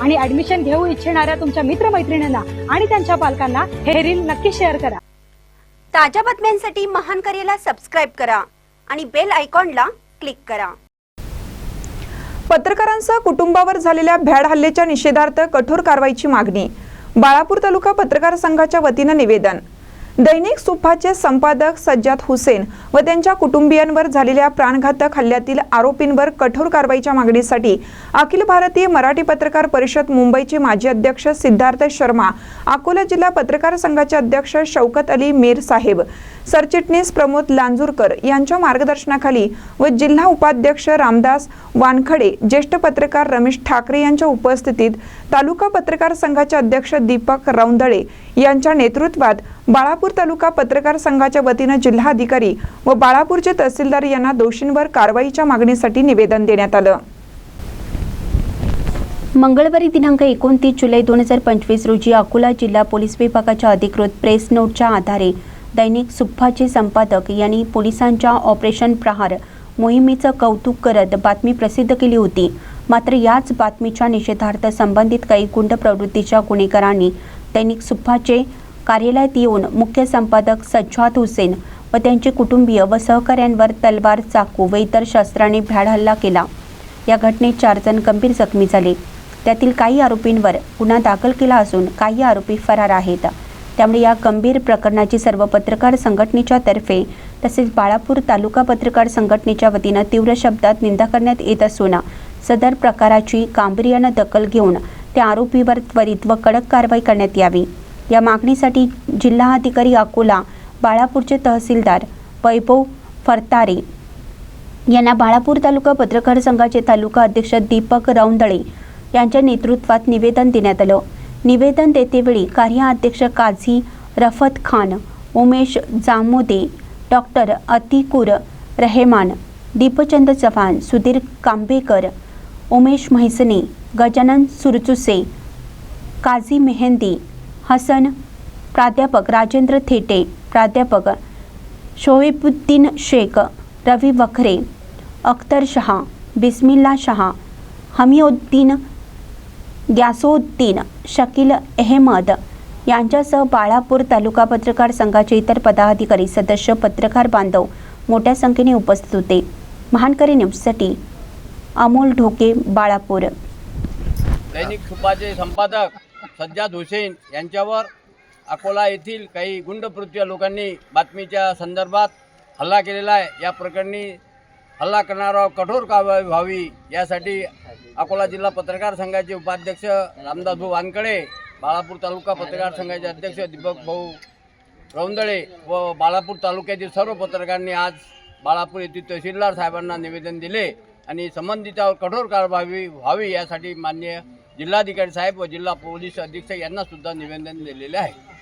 आणि ऍडमिशन घेऊ इच्छिणाऱ्या तुमच्या मित्रमैत्रिणींना आणि त्यांच्या पालकांना हे रील नक्की शेअर करा. ताज्या बातम्यांसाठी महान करेला सबस्क्राईब करा आणि बेल आयकॉनला क्लिक करा. पत्रकारांसह कुटुंबावर झालेल्या भ्याड हल्ल्याच्या निषेधार्थ कठोर कारवाईची मागणी. बाळापूर तालुका पत्रकार संघाच्या वतीनं निवेदन. दैनिक सुफाचे संपादक सज्जाद हुसेन व त्यांच्या कुटुंबियांवर झालेल्या प्राणघातक हल्ल्यातील आरोपींवर कठोर कारवाईच्या मागणीसाठी अखिल भारतीय मराठी पत्रकार परिषद मुंबईचे माजी अध्यक्ष सिद्धार्थ शर्मा अकोला जिल्हा पत्रकार संघाचे अध्यक्ष शौकत अली मीर साहेब सरचिटणीस प्रमोद लांजूरकर यांच्या मार्गदर्शनाखाली व जिल्हा उपाध्यक्ष रामदास वानखडे ज्येष्ठ पत्रकार रमेश ठाकरे यांच्या उपस्थितीत तालुका पत्रकार संघाचे अध्यक्ष दीपक रौंदळे यांच्या नेतृत्वात बाळापूर तालुका पत्रकार संघाच्या वतीनं जिल्हाधिकारी व बाळापूरचे तहसीलदार यांना दोषींवर कारवाईच्या मागणीसाठी निवेदन देण्यात आलं. मंगळवारी दिनांक एकोणतीस जुलै दोन हजार पंचवीस रोजी अकोला जिल्हा पोलीस विभागाच्या अधिकृत प्रेस नोटच्या आधारे दैनिक सुप्फाचे संपादक यांनी पोलिसांच्या ऑपरेशन प्रहार मोहिमेचं कौतुक करत बातमी प्रसिद्ध केली होती. मात्र याच बातमीच्या निषेधार्थ संबंधित काही गुंड प्रवृत्तीच्या गुन्हेगारांनी दैनिक सुप्फाचे कार्यालयात येऊन मुख्य संपादक सज्जाद हुसेन व त्यांचे कुटुंबीय व सहकाऱ्यांवर तलवार चाकू व इतर शस्त्राने भ्याड हल्ला केला. या घटनेत चार जण गंभीर जखमी झाले. त्यातील काही आरोपींवर गुन्हा दाखल केला असून काही आरोपी फरार आहेत. त्यामुळे या गंभीर प्रकरणाची सर्व पत्रकार संघटनेच्या तर्फे तसेच बाळापूर तालुका पत्रकार संघटनेच्या वतीनं तीव्र शब्दात निंदा करण्यात येत असून सदर प्रकाराची गांभीर्यानं दखल घेऊन त्या आरोपीवर त्वरित व कडक कारवाई करण्यात यावी. या मागणीसाठी जिल्हाधिकारी अकोला बाळापूरचे तहसीलदार वैभव फरतारे यांना बाळापूर तालुका पत्रकार संघाचे तालुका अध्यक्ष दीपक रौंदळे यांच्या नेतृत्वात निवेदन देण्यात आलं. निवेदन देतेवेळी कार्याध्यक्ष काझी रफत खान उमेश जामोदे डॉक्टर अतिकुर रहेमान दीपचंद चव्हाण सुधीर कांबेकर उमेश म्हैसने गजानन सुरचुसे काझी मेहंदी हसन प्राध्यापक राजेंद्र थेटे प्राध्यापक शोएबुद्दीन शेख रवी वखरे अख्तर शहा बिस्मिल्ला शहा हमीउद्दीन ग्यासोद्दीन शकील अहमद यांच्यासह बाळापूर तालुका पत्रकार संघाचे इतर पदाधिकारी सदस्य पत्रकार बांधव मोठ्या संख्येने उपस्थित होते. महानकरी न्यूजसाठी अमोल ढोके बाळापूर. दैनिक सुपाचे संपादक सज्जाद हुसेन यांच्यावर अकोला येथील काही गुंडप्रवृत्तीय लोकांनी बातमीच्या संदर्भात हल्ला केलेला आहे. या प्रकरणी हल्ला करणाऱ्यावर कठोर कारवाई व्हावी यासाठी अकोला जिल्हा पत्रकार संघाचे उपाध्यक्ष रामदासभाऊ वानकडे बाळापूर तालुका पत्रकार संघाचे अध्यक्ष दीपक भाऊ रौंदळे व बाळापूर तालुक्यातील सर्व पत्रकारांनी आज बाळापूर येथील तहसीलदार साहेबांना निवेदन दिले आणि संबंधितावर कठोर कारवाई व्हावी यासाठी मान्य जिल्हाधिकारी साहेब व जिल्हा पोलीस अधीक्षक यांना सुद्धा निवेदन दिलेले आहे.